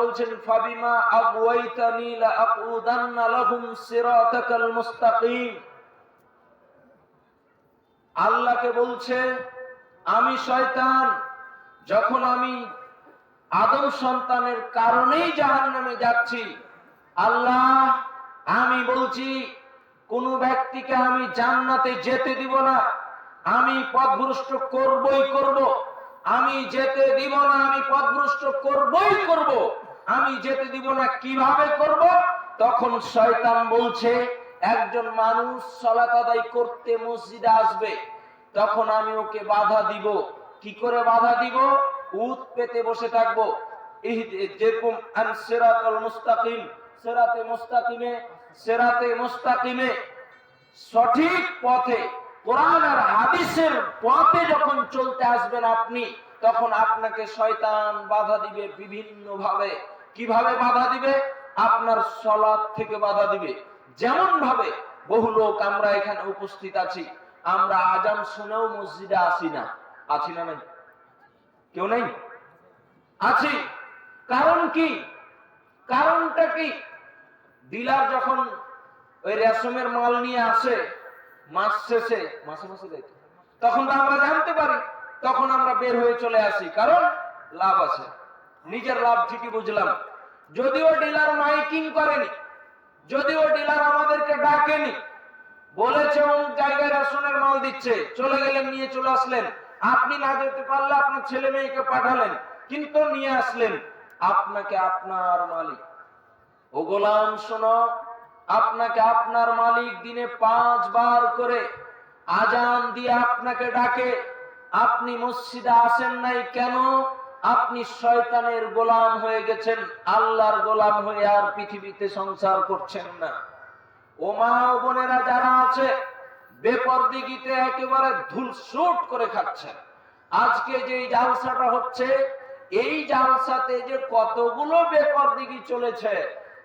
বলছেন, ফাবিমা আগওয়াইতানি লাআকুদান্না লাহুম সিরাতাকাল মুস্তাকিম। আল্লাহকে বলছে, আমি শয়তান, যখন আমি আদম সন্তানের কারণেই জাহান্নামে যাচ্ছি, আল্লাহ, আমি বলছি, কোন ব্যক্তিকে আমি জান্নাতে যেতে দিব না। আমি পথভ্রষ্ট করবই করব। আমি যেতে দিব না, আমি পথভ্রষ্ট করবই করব। আমি যেতে দিব না, কীভাবে করব? তখন শয়তান বলছে, একজন মানুষ সলাত আদায় করতে মসজিদে আসবে। তখন আমি ওকে বাধা দিব। কি করে বাধা দিব? উত পেতে বসে থাকব। যেরকম সিরাতাল মুস্তাকিম, সিরাতে মুস্তাকিমে সিরাতে মুস্তাকিমে, সঠিক পথে কোরআন আর হাদিসের পথে যখন চলতে আসবেন আপনি, তখন আপনাকে শয়তান বাধা দিবে বিভিন্ন ভাবে কীভাবে বাধা দিবে? আপনার সলাদ থেকে বাধা দিবে। যেমন ভাবে বহু লোক আমরা এখানে উপস্থিত আছি, আমরা আজান শুনেও মসজিদে আসি না। আছি না নাই? কেউ নেই? আছি। কারণ কি? কারণটা কি? ডিলার যখন ওই রেশমের মাল নিয়ে আসে মাস শেষে, মাসে মাসে দেয় তো। তখন তো আমরা জানতে পারি, তখন আমরা বের হয়ে চলে আসি, কারণ লাভ আছে। নিজের লাভ ঠিকই বুঝলাম। যদিও ডিলার মাইকিং করেনি, যদিও ডিলার আমাদেরকে ডাকেনি, বলেছে অমুক জায়গায় রেশনের মাল দিচ্ছে, চলে গেলেন, নিয়ে চলে আসলেন। আপনি না যেতে পারলে আপনার ছেলে মেয়েকে পাঠালেন, কিন্তু নিয়ে আসলেন। আপনাকে আপনার মালিক। ও গোলাম, শোনো আপনাকে আপনার মালিক দিনে পাঁচবার করে আজান দিয়ে আপনাকে ডাকে, আপনি মসজিদে আসেন নাই কেন? আপনি শয়তানের গোলাম হয়ে গেছেন, আল্লাহর গোলাম হয়ে আর পৃথিবীতে সংসার করছেন না। ও মা ও বোনেরা যারা আছে, বেপরদিগিতে একেবারে ধুলসুট করে খাচ্ছেন। আজকে যে জালসাটা হচ্ছে, এই জালসাতে যে কতগুলো বেপরদিগি চলেছে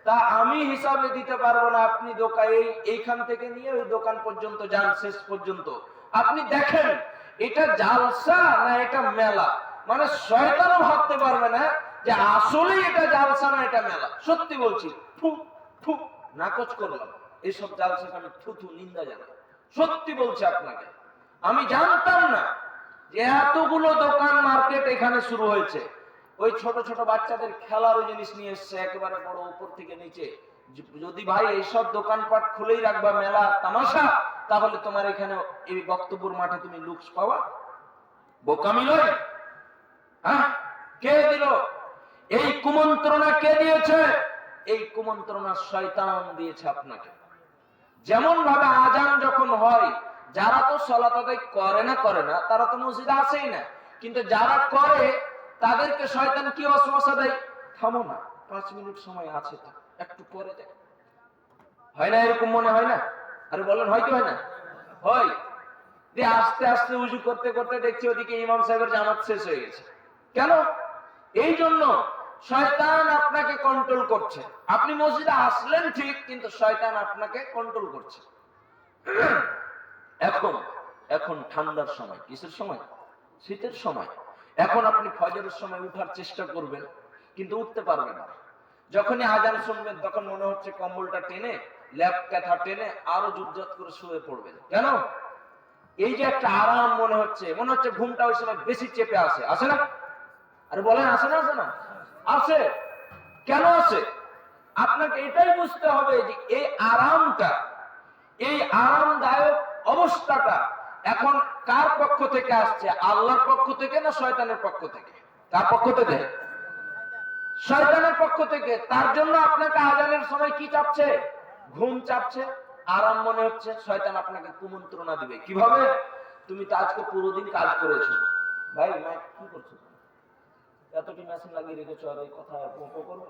তা আমি হিসাবে দিতে পারব না। আপনি দোকান এই, এইখান থেকে নিয়ে ওই দোকান পর্যন্ত যান, শেষ পর্যন্ত। আপনি দেখেন, এটা জালসা না এটা মেলা? মানে শয়তানও ভাবতে পারবে না যে আসলে এটা জালসা না এটা মেলা। সত্যি বলছি, ফু ফু, নাকচ করলাম। এইসব জালসাকে আমি থুথু নিন্দা জানাই। সত্যি বলছি আপনাকে। আমি জানতাম না যে এতগুলো দোকান মার্কেট এখানে শুরু হয়েছে। ওই ছোট ছোট বাচ্চাদের খেলারও জিনিস নিয়ে এসছে, একেবারে বড় উপর থেকে নিচে। যদি ভাই এইসব দোকানপাট খুলেই রাখবা, মেলা তামাশা, তাহলে তোমার এখানে এই বক্তব্যর মাঠে তুমি লুকস পাওয়া বোকামি নয়। হ্যাঁ? কে দিল? এই কুমন্ত্রণা কে দিয়েছে? এই কুমন্ত্রণা শয়তান দিয়েছে আপনাকে। যেমন ভাবে আজান যখন হয়, যারা তো সলাত করে না করে না, তারা তো মসজিদে আসেই না। কিন্তু যারা করে তাদেরকে শয়তান কি অসমস্যা দেয়? থামো না, পাঁচ মিনিট সময় আছে তো, একটু পরে যাই হয় না এরকম মনে হয় না? আরে বলেন, হয় কি হয় না? হয়। দিয়ে আস্তে আস্তে উজু করতে করতে দেখছি ওদিকে ইমাম সাহেবের জামাত শেষ হয়ে গেছে। কেন? এই জন্য শয়তান আপনাকে কন্ট্রোল করছে। আপনি মসজিদে আসলেন ঠিক, কিন্তু শয়তান আপনাকে কন্ট্রোল করছে। এখন এখন ঠান্ডার সময়, কিসের সময়? শীতের সময়। এখন আপনি ফজরের সময় উঠার চেষ্টা করবেন, কিন্তু উঠতে পারবেন না। যখনই আজান শুনবেন, তখন মনে হচ্ছে কম্বলটা টেনে, ল্যাপ ক্যাথা টেনে আরও জুজ্জাত করে শুয়ে পড়বেন। কেন? এই যে একটা আরাম মনে হচ্ছে মনে হচ্ছে ঘুমটা ওই সময় বেশি চেপে আসে আসে না? আরে বলেন আসে না আসে না? আসে কেন আসে আপনাকে এটাই বুঝতে হবে যে এই আরামটা, এই আরামদায়ক অবস্থাটা এখন কার পক্ষ থেকে আসছে? আল্লাহর পক্ষ থেকে না শয়তানের পক্ষ থেকে? কার পক্ষ থেকে? শয়তানের পক্ষ থেকে। তার জন্য আপনাকে আজানের সময় কি চাপছে? ঘুম চাপছে। আরাম মনে হচ্ছে। শয়তান আপনাকে কুমন্ত্রণা দিবে। কীভাবে? তুমি তো আজকে পুরো দিন কাজ করেছ। ভাই মাইক কি করছ? এত কি মেশিন লাগিয়ে রেখেছো আর এই কথা পোপো করবে?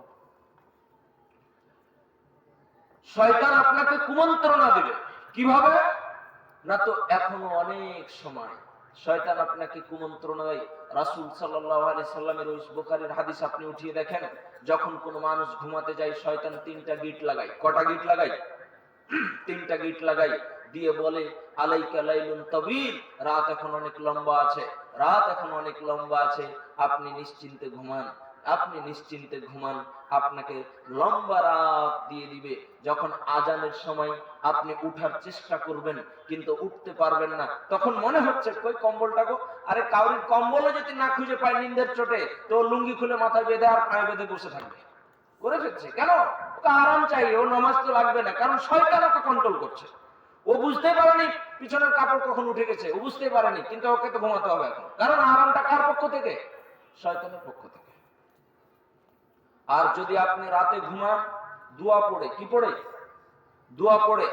শয়তান আপনাকে কুমন্ত্রণা দিবে। কীভাবে? না তো, এখনও অনেক সময়। শয়তান আপনাকে কুমন্ত্রণা দেয় রাসূল সাল্লামের ওই বুখারীর হাদিস আপনি উঠিয়ে দেখেন, যখন কোনো মানুষ ঘুমাতে যায়, শয়তান তিনটা গিট লাগায়। কটা গিট লাগায়? তিনটা গিট লাগাই দিয়ে বলে রাত এখন অনেক লম্বা আছে, রাত এখন অনেক লম্বা আছে, আপনি নিশ্চিন্তে ঘুমান। আপনি নিশ্চিন্তে ঘুমান, আপনাকে লম্বা রাত দিয়ে দিবে। যখন আজানের সময় আপনি উঠার চেষ্টা করবেন, কিন্তু উঠতে পারবেন না, তখন মনে হচ্ছে, কই কম্বলটা গো? আরে, কাউরির কম্বলও যদি না খুঁজে পায় নিন্দের চোটে, তো লুঙ্গি খুলে মাথায় বেঁধে আর পায়ে বেঁধে বসে থাকবে। করে ফেলছে। কেন? ওকে আরাম চাই, ও নামাজ তো লাগবে না, কারণ শয়তান ওকে কন্ট্রোল করছে। ও বুঝতে পারেনি পিছনের কাপড় কখন উঠে গেছে, ও বুঝতে পারেনি, কিন্তু ওকে তো ঘুমাতে হবে এখন। কারণ আরামটা কার পক্ষ থেকে? শয়তানের পক্ষ থেকে। আর যদি আপনি রাতে ঘুমান, দোয়া পড়ে, কি পড়ে? দোয়া পড়ে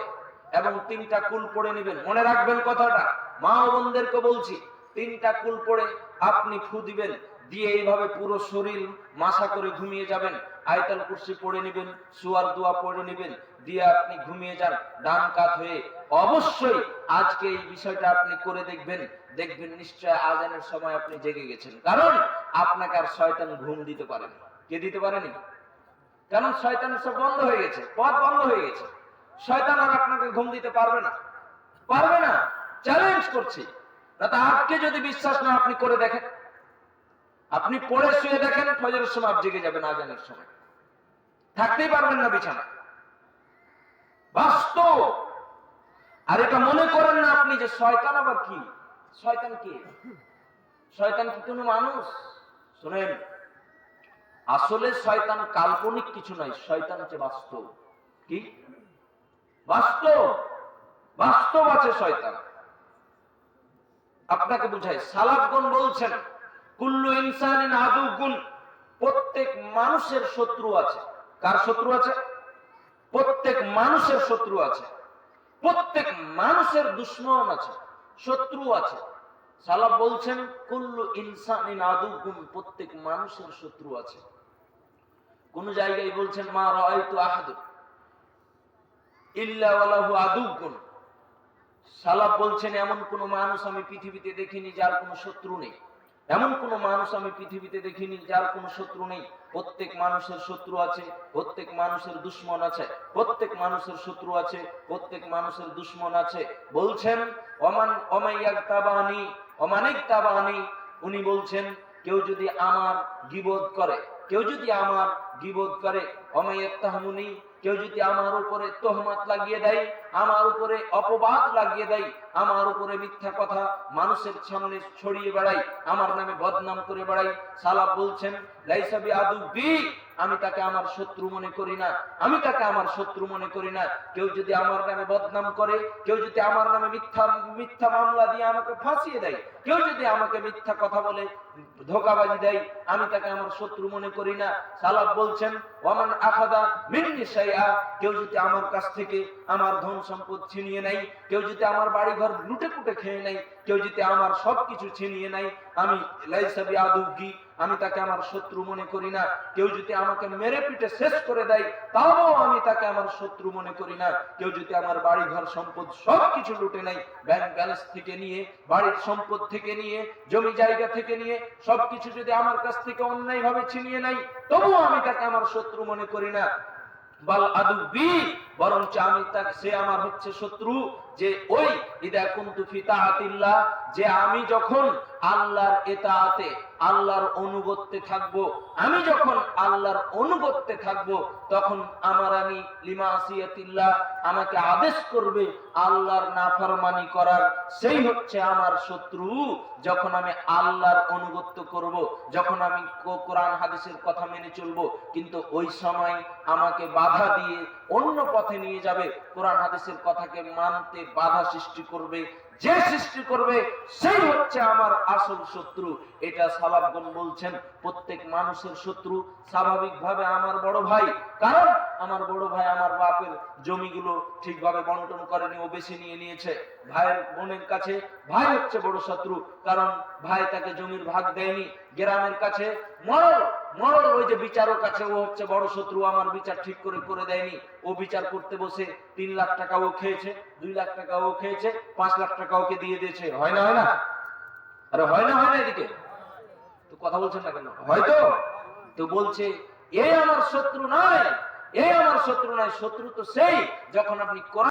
এবং তিনটা কুল পড়ে নেবেন। মনে রাখবেন কথাটা। মা ও বোনদেরকে বলছি, তিনটা কুল পড়ে আপনি ফু দিবেন, দিয়ে এইভাবে পুরো শরীর মাসা করে ঘুমিয়ে যাবেন। আয়তাল কুরসি পড়ে নেবেন, সুয়ার দোয়া পড়ে নেবেন, দিয়ে আপনি ঘুমিয়ে যান, ডান কাত হয়ে। অবশ্যই আজকে এই বিষয়টা আপনি করে দেখবেন। দেখবেন নিশ্চয় আজানের সময় আপনি জেগে গেছেন। কারণ আপনাকে আর শয়তান ঘুম দিতে পারেনি কে দিতে পারেনি? কারণ শয়তান সব বন্ধ হয়ে গেছে। পথ বন্ধ হয়ে গেছে। শয়তান আর আপনাকে ঘুম দিতে পারবে না। পারবে না। চ্যালেঞ্জ করছি। আজকে যদি বিশ্বাস না আপনি করে দেখেন। আপনি পড়ে শুয়ে দেখেন, ফজরের সময় আপনি জেগে যাবেন আজানের সময়। থাকতেই পারবেন না বিছানা বাস্তব। আর এটা মনে করেন না আপনি যে শয়তান আবার কি? শয়তান কি? শয়তান কি কোনো মানুষ? শুনেন। আসলে শয়তান কাল্পনিক কিছু নয়, শয়তান হচ্ছে বাস্তব। কি? বাস্তব! বাস্তব আছে শয়তান। আপনাকে বুঝাই, সালাফগণ বলছেন, কুল্লু ইনসানিন আদুগুন প্রত্যেক মানুষের শত্রু আছে। কার শত্রু আছে? প্রত্যেক মানুষের শত্রু আছে। প্রত্যেক মানুষের দুশ্মন আছে, শত্রু আছে। সালাফ বলছেন, কুল্লু ইনসানিন আদুগুন প্রত্যেক মানুষের শত্রু আছে। কোন জায়গায় বলছেন, মা রাআইতু আহাদু ইল্লা ওয়ালাহু আদুগুন সালাফ বলছেন, এমন কোন মানুষ আমি পৃথিবীতে দেখিনি যার কোনো শত্রু নেই। এমন কোন মানুষ আমি পৃথিবীতে দেখিনি যার কোনো শত্রু নেই। প্রত্যেক মানুষের শত্রু আছে, প্রত্যেক মানুষের দুশ্মন আছে, প্রত্যেক মানুষের শত্রু আছে, প্রত্যেক মানুষের দুশ্মন আছে। বলছেন অমান অমাইয়াক তাবানি অমানিক তাবানি উনি বলছেন কেউ যদি আমার গিবোধ করে, কেউ যদি আমার গিবোধ করে অমাইয়াক তাহমুনি কেউ যদি আমার উপরে তোহমাত লাগিয়ে দেয় আমার উপরে অপবাদ লাগিয়ে দেয়, আমার উপরে মিথ্যা কথা মানুষের সামনে ছড়িয়ে বেড়াই আমার নামে বদনাম করে বেড়াই সালাব বলছেন লাইসাবি আদু আমি তাকে আমার শত্রু মনে করি না, আমি তাকে আমার শত্রু মনে করি না। কেউ যদি আমার নামে বদনাম করে, কেউ যদি আমার নামে মিথ্যা মিথ্যা মামলা দিয়ে আমাকে ফাঁসিয়ে দেয়, কেউ যদি আমাকে মিথ্যা কথা বলে ধোকাবাজি দেয়, আমি তাকে আমার শত্রু মনে করি না। সালাব বলছেন ওমান আখাদা মিন্নি শাইআ, কেউ যদি আমার কাছ থেকে আমার ধন সম্পদ ছিনিয়ে নেয়। কেউ যদি আমার বাড়ি ঘর লুটে পুটে খেয়ে নেয়, কেউ যদি আমার সবকিছু ছিনিয়ে নেয়, আমি লাইসাবি আদুগি আমি তাকে আমার শত্রু মনে করি না। কেউ যদি আমাকে মেরে পিটে শেষ করে দেয়, তাও আমি তাকে আমার শত্রু মনে করি না। কেউ যদি আমার বাড়ি ঘর সম্পদ সবকিছু লুটে নেয় ব্যাংক ব্যালেন্স থেকে নিয়ে, বাড়ির সম্পদ থেকে নিয়ে, জমি জায়গা থেকে নিয়ে, সবকিছু যদি আমার কাছ থেকে অন্যায় ভাবে ছিনিয়ে নেয়, তবুও আমি তাকে আমার শত্রু মনে করি না। বরঞ্চ আমি সে আমার হচ্ছে শত্রু যে ওই যে আমি যখন আল্লাহর এতাআতে আল্লাহর অনুগত্যে থাকব। আমি যখন আল্লাহর অনুগত্যে থাকব, তখন আমার আমি লিমা আসিয়াতিল্লাহ আমাকে আদেশ করবে আল্লাহর নাফরমানি করার। সেই হচ্ছে আমার শত্রু। যখন আমি আল্লাহর অনুগত্য করব, যখন আমি কোরআন হাদিসের কথা মেনে চলবো, কিন্তু ওই সময় আমাকে বাধা দিয়ে অন্য পথে নিয়ে যাবে। কোরআন হাদিসের কথাকে মানতে বাধা সৃষ্টি করবে। যে সৃষ্টি করবে, সেই হচ্ছে আমার আসল শত্রু। এটা সালাবগণ বলছেন, প্রত্যেক মানুষের শত্রু স্বাভাবিকভাবে আমার বড় ভাই। কারণ আমার বড় ভাই আমার বাপের জমিগুলো ঠিকভাবে বন্টন করেনি ও বেশি নিয়ে নিয়েছে। ভাইয়ের বোনের কাছে, ভাই হচ্ছে বড় শত্রু। কারণ ভাই তাকে জমির ভাগ দেয়নি, গ্রামের কাছে। মরল মরল ওই যে বিচারক কাছে ও হচ্ছে বড় শত্রু, আমার বিচার ঠিক করে করে দেয়নি। ও বিচার করতে বসে তিন লাখ টাকা ও খেয়েছে, দুই লাখ টাকা ও খেয়েছে, পাঁচ লাখ টাকা ওকে দিয়ে দিয়েছে। হয় না হয় না? আরে হয় না হয় না এদিকে? তো কথা বলছেন না কেন? হয়তো? তো বলছে, এ আমার শত্রু নয়, এ আমার শত্রু নয়, শত্রু তো সেই, যখন আপনি